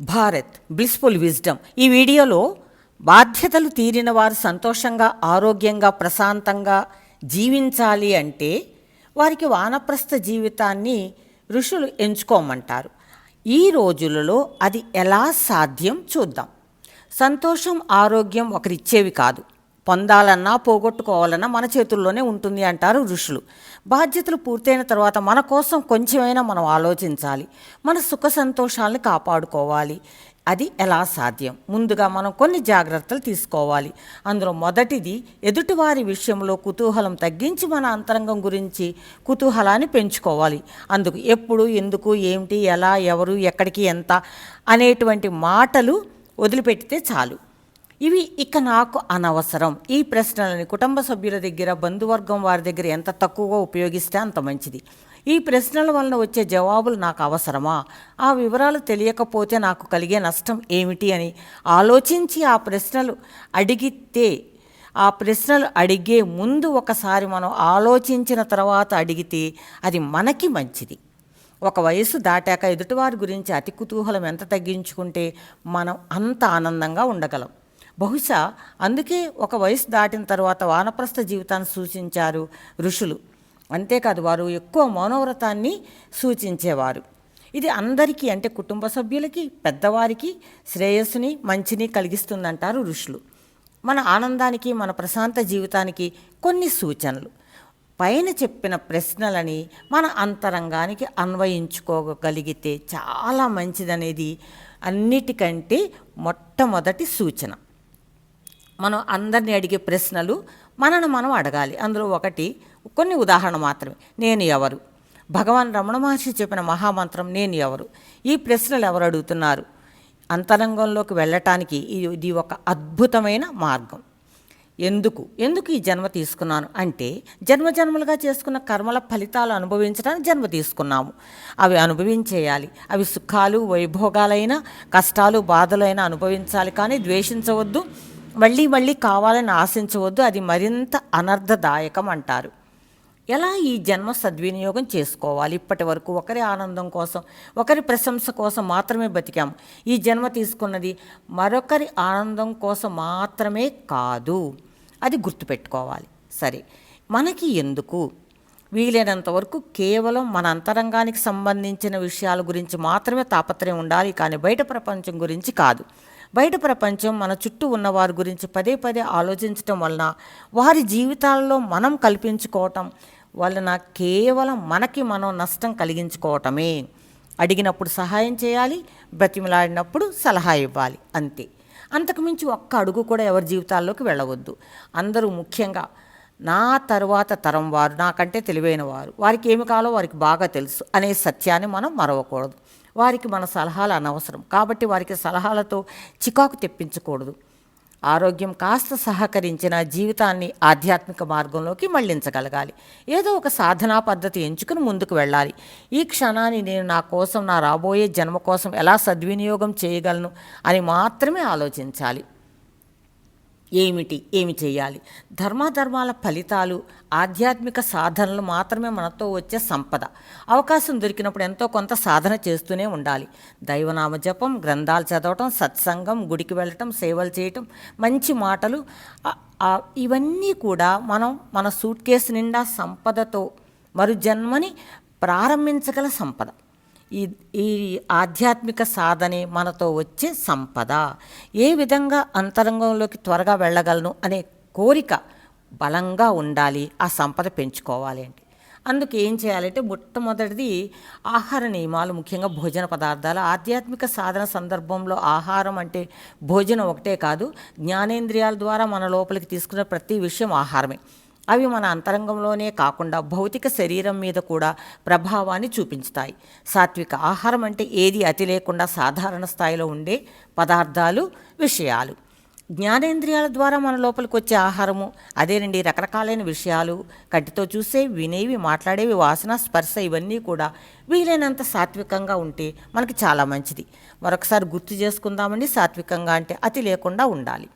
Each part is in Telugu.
భారత్ బ్లిస్ఫుల్ విజ్డమ్ ఈ వీడియోలో బాధ్యతలు తీరిన వారు సంతోషంగా ఆరోగ్యంగా ప్రశాంతంగా జీవించాలి అంటే వారికి వానప్రస్థ జీవితాన్ని ఋషులు ఎంచుకోమంటారు. ఈ రోజులలో అది ఎలా సాధ్యం చూద్దాం. సంతోషం ఆరోగ్యం ఒకరిచ్చేవి కాదు. పొందాలన్నా పోగొట్టుకోవాలన్నా మన చేతుల్లోనే ఉంటుంది అంటారు ఋషులు. బాధ్యతలు పూర్తయిన తర్వాత మన కోసం కొంచెమైనా మనం ఆలోచించాలి. మన సుఖ సంతోషాలను కాపాడుకోవాలి. అది ఎలా సాధ్యం? ముందుగా మనం కొన్ని జాగ్రత్తలు తీసుకోవాలి. అందులో మొదటిది ఎదుటివారి విషయంలో కుతూహలం తగ్గించి మన అంతరంగం గురించి కుతూహలాన్ని పెంచుకోవాలి. అందుకు ఎప్పుడు ఎందుకు ఏమిటి ఎలా ఎవరు ఎక్కడికి ఎంత అనేటువంటి మాటలు వదిలిపెట్టితే చాలు. ఇవి ఇక నాకు అనవసరం. ఈ ప్రశ్నలని కుటుంబ సభ్యుల దగ్గర బంధువర్గం వారి దగ్గర ఎంత తక్కువగా ఉపయోగిస్తే అంత మంచిది. ఈ ప్రశ్నల వలన వచ్చే జవాబులు నాకు అవసరమా? ఆ వివరాలు తెలియకపోతే నాకు కలిగే నష్టం ఏమిటి అని ఆలోచించి ఆ ప్రశ్నలు అడిగితే ఆ ప్రశ్నలు అడిగే ముందు ఒకసారి మనం ఆలోచించిన తర్వాత అడిగితే అది మనకి మంచిది. ఒక వయసు దాటాక ఎదుటివారి గురించి అతి కుతూహలం ఎంత తగ్గించుకుంటే మనం అంత ఆనందంగా ఉండగలం. బహుశా అందుకే ఒక వయసు దాటిన తర్వాత వానప్రస్థ జీవితాన్ని సూచించారు ఋషులు. అంతేకాదు వారు ఎక్కువ మౌనవ్రతాన్ని సూచించేవారు. ఇది అందరికీ అంటే కుటుంబ సభ్యులకి పెద్దవారికి శ్రేయస్సుని మంచిని కలిగిస్తుందంటారు ఋషులు. మన ఆనందానికి మన ప్రశాంత జీవితానికి కొన్ని సూచనలు. పైన చెప్పిన ప్రశ్నలని మన అంతరంగానికి అన్వయించుకోగలిగితే చాలా మంచిదనేది అన్నిటికంటే మొట్టమొదటి సూచన. మనం అందరినీ అడిగే ప్రశ్నలు మనను మనం అడగాలి. అందులో ఒకటి కొన్ని ఉదాహరణ మాత్రమే. నేను ఎవరు? భగవాన్ రమణ మహర్షి చెప్పిన మహామంత్రం నేను ఎవరు? ఈ ప్రశ్నలు ఎవరు అడుగుతున్నారు? అంతరంగంలోకి వెళ్ళటానికి ఇది- ఇది ఒక అద్భుతమైన మార్గం. ఎందుకు? ఎందుకు ఈ జన్మ తీసుకున్నాను? అంటే జన్మ జన్మలుగా చేసుకున్న కర్మల ఫలితాలు అనుభవించడానికి జన్మ తీసుకున్నాము. అవి అనుభవించేయాలి. అవి సుఖాలు వైభోగాలైన కష్టాలు బాధలైనా అనుభవించాలి. కానీ ద్వేషించవద్దు. మళ్ళీ మళ్ళీ కావాలని ఆశించవద్దు అది మరింత అనర్థదాయకం అంటారు. ఎలా ఈ జన్మ సద్వినియోగం చేసుకోవాలి? ఇప్పటి వరకు ఒకరి ఆనందం కోసం ఒకరి ప్రశంస కోసం మాత్రమే బతికాము. ఈ జన్మ తీసుకున్నది మరొకరి ఆనందం కోసం మాత్రమే కాదు. అది గుర్తుపెట్టుకోవాలి. సరే మనకి ఎందుకు? వీలైనంత వరకు కేవలం మన అంతరంగానికి సంబంధించిన విషయాల గురించి మాత్రమే తాపత్రయం ఉండాలి కానీ బయట ప్రపంచం గురించి కాదు. బయట ప్రపంచం మన చుట్టూ ఉన్న వారి గురించి పదే పదే ఆలోచించటం వలన వారి జీవితాల్లో మనం కల్పించుకోవటం వలన కేవలం మనకి మనం నష్టం కలిగించుకోవటమే. అడిగినప్పుడు సహాయం చేయాలి బ్రతిమలాడినప్పుడు సలహా ఇవ్వాలి అంతే. అంతకుమించి ఒక్క అడుగు కూడా ఎవరి జీవితాల్లోకి వెళ్ళవద్దు. అందరూ ముఖ్యంగా నా తరువాత తరం వారు నాకంటే తెలివైన వారు వారికి ఏమి కావాలో వారికి బాగా తెలుసు అనే సత్యాన్ని మనం మరవకూడదు. వారికి మన సలహాలు అనవసరం. కాబట్టి వారికి సలహాలతో చికాకు తెప్పించకూడదు. ఆరోగ్యం కాస్త సహకరించిన జీవితాన్ని ఆధ్యాత్మిక మార్గంలోకి మళ్ళించగలగాలి. ఏదో ఒక సాధనా పద్ధతి ఎంచుకుని ముందుకు వెళ్ళాలి. ఈ క్షణాన్ని నేను నా కోసం నా రాబోయే జన్మ కోసం ఎలా సద్వినియోగం చేయగలను అని మాత్రమే ఆలోచించాలి. ఏమిటి? ఏమి చేయాలి? ధర్మాధర్మాల ఫలితాలు ఆధ్యాత్మిక సాధనలు మాత్రమే మనతో వచ్చే సంపద. అవకాశం దొరికినప్పుడు ఎంతో కొంత సాధన చేస్తూనే ఉండాలి. దైవనామ జపం గ్రంథాలు చదవటం సత్సంగం గుడికి వెళ్ళటం సేవలు చేయటం మంచి మాటలు ఇవన్నీ కూడా మనం మన సూట్ కేసు నిండా సంపదతో మరు జన్మని ప్రారంభించగల సంపద. ఈ ఈ ఆధ్యాత్మిక సాధనే మనతో వచ్చే సంపద. ఏ విధంగా అంతరంగంలోకి త్వరగా వెళ్ళగలను అనే కోరిక బలంగా ఉండాలి ఆ సంపద పెంచుకోవాలి అంటే అందుకు ఏం చేయాలంటే మొట్టమొదటిది ఆహార నియమాలు ముఖ్యంగా భోజన పదార్థాలు. ఆధ్యాత్మిక సాధన సందర్భంలో ఆహారం అంటే భోజనం ఒకటే కాదు జ్ఞానేంద్రియాల ద్వారా మన లోపలికి తీసుకున్న ప్రతి విషయం ఆహారమే. అవి మన అంతరంగంలోనే కాకుండా భౌతిక శరీరం మీద కూడా ప్రభావాన్ని చూపించుతాయి. సాత్విక ఆహారం అంటే ఏది అతి లేకుండా సాధారణ స్థాయిలో ఉండే పదార్థాలు విషయాలు. జ్ఞానేంద్రియాల ద్వారా మన లోపలికి వచ్చే ఆహారము అదేనండి రకరకాలైన విషయాలు కంటితో చూసే వినేవి మాట్లాడేవి వాసన స్పర్శ ఇవన్నీ కూడా వీలైనంత సాత్వికంగా ఉంటే మనకి చాలా మంచిది. మరొకసారి గుర్తు చేసుకుందామండి సాత్వికంగా అంటే అతి లేకుండా ఉండాలి.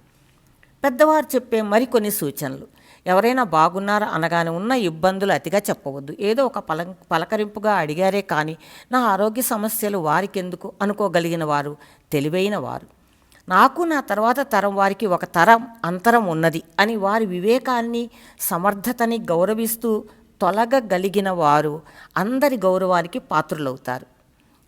పెద్దవారు చెప్పే మరికొన్ని సూచనలు. ఎవరైనా బాగున్నారా అనగానే ఉన్న ఇబ్బందులు అతిగా చెప్పవద్దు. ఏదో ఒక పల పలకరింపుగా అడిగారే కానీ నా ఆరోగ్య సమస్యలు వారికెందుకు అనుకోగలిగిన వారు తెలివైన వారు. నాకు నా తర్వాత తరం వారికి ఒక తరం అంతరం ఉన్నది అని వారి వివేకాన్ని సమర్థతని గౌరవిస్తూ తొలగగలిగిన వారు అందరి గౌరవానికి పాత్రులవుతారు.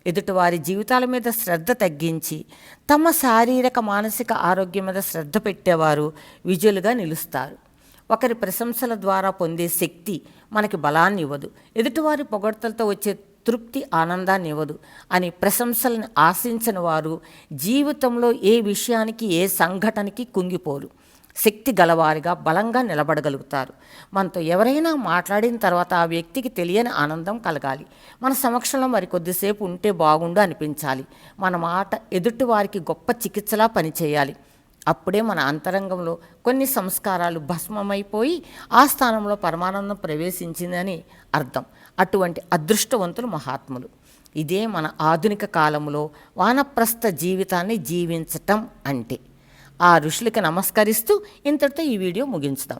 ఎదుటివారి జీవితాల మీద శ్రద్ధ తగ్గించి తమ శారీరక మానసిక ఆరోగ్యం మీద శ్రద్ధ పెట్టేవారు విజులుగా నిలుస్తారు. ఒకరి ప్రశంసల ద్వారా పొందే శక్తి మనకి బలాన్ని ఇవ్వదు. ఎదుటివారి పొగడ్తలతో వచ్చే తృప్తి ఆనందాన్ని ఇవ్వదు. అని ప్రశంసలను ఆశించని వారు జీవితంలో ఏ విషయానికి ఏ సంఘటనకి కుంగిపోరు. శక్తి గలవారిగా బలంగా నిలబడగలుగుతారు. మనతో ఎవరైనా మాట్లాడిన తర్వాత ఆ వ్యక్తికి తెలియని ఆనందం కలగాలి. మన సమక్షంలో మరి కొద్దిసేపు ఉంటే బాగుండు అనిపించాలి. మన మాట ఎదుటి వారికి గొప్ప చికిత్సలా పనిచేయాలి. అప్పుడే మన అంతరంగంలో కొన్ని సంస్కారాలు భస్మమైపోయి ఆ స్థానంలో పరమానందం ప్రవేశించిందని అర్థం. అటువంటి అదృష్టవంతులు మహాత్ములు. ఇదే మన ఆధునిక కాలంలో వానప్రస్థ జీవితాన్ని జీవించటం అంటే. ఆ ఋషులకి నమస్కరిస్తూ ఇంతటితో ఈ వీడియో ముగించుదాం.